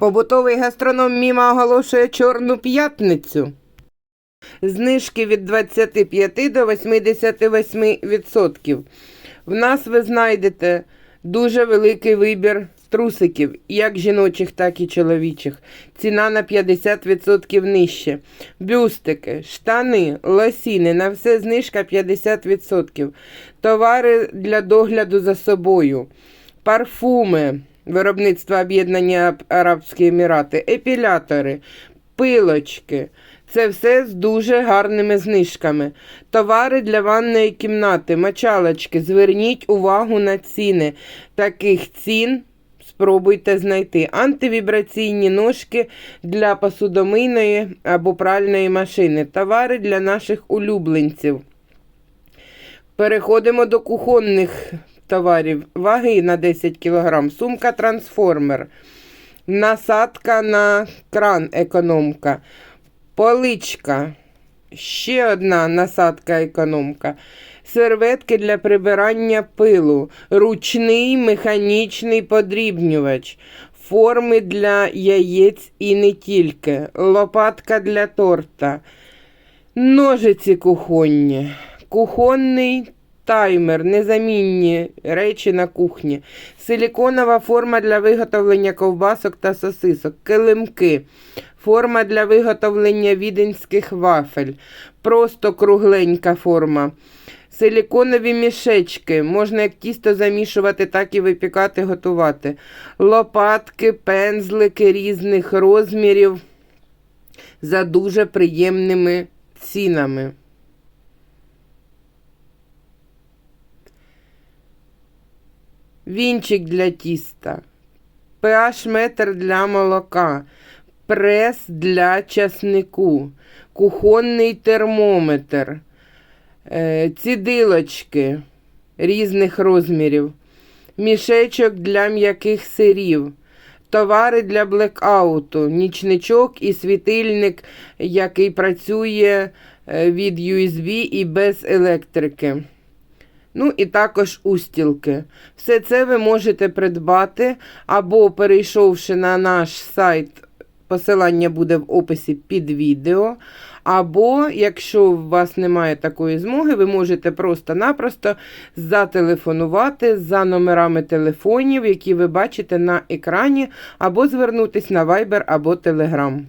Побутовий гастроном Міма оголошує Чорну п'ятницю. Знижки від 25 до 88%. В нас ви знайдете дуже великий вибір трусиків, як жіночих, так і чоловічих. Ціна на 50% нижче. Бюстики, штани, лосіни, на все знижка 50%. Товари для догляду за собою, парфуми, виробництво Об'єднання Арабські Емірати, епілятори, пилочки. Це все з дуже гарними знижками. Товари для ванної кімнати, мочалочки. Зверніть увагу на ціни. Таких цін спробуйте знайти. Антивібраційні ножки для посудомийної або пральної машини. Товари для наших улюбленців. Переходимо до кухонних товарів. Ваги на 10 кг. Сумка трансформер. Насадка на кран економка. Поличка. Ще одна насадка економка. Серветки для прибирання пилу. Ручний механічний подрібнювач. Форми для яєць і не тільки. Лопатка для торта. Ножиці кухонні. Кухонний таймер, незамінні речі на кухні. Силіконова форма для виготовлення ковбасок та сосисок. Килимки. Форма для виготовлення віденських вафель. Просто кругленька форма. Силіконові мішечки. Можна як тісто замішувати, так і випікати, готувати. Лопатки, пензлики різних розмірів за дуже приємними цінами. Вінчик для тіста, pH-метр для молока, прес для часнику, кухонний термометр, е, цідилочки різних розмірів, мішечок для м'яких сирів, товари для блекауту, нічничок і світильник, який працює е, від USB і без електрики. Ну і також устілки. Все це ви можете придбати або перейшовши на наш сайт, посилання буде в описі під відео. Або, якщо у вас немає такої змоги, ви можете просто-напросто зателефонувати за номерами телефонів, які ви бачите на екрані, або звернутися на Viber або Telegram.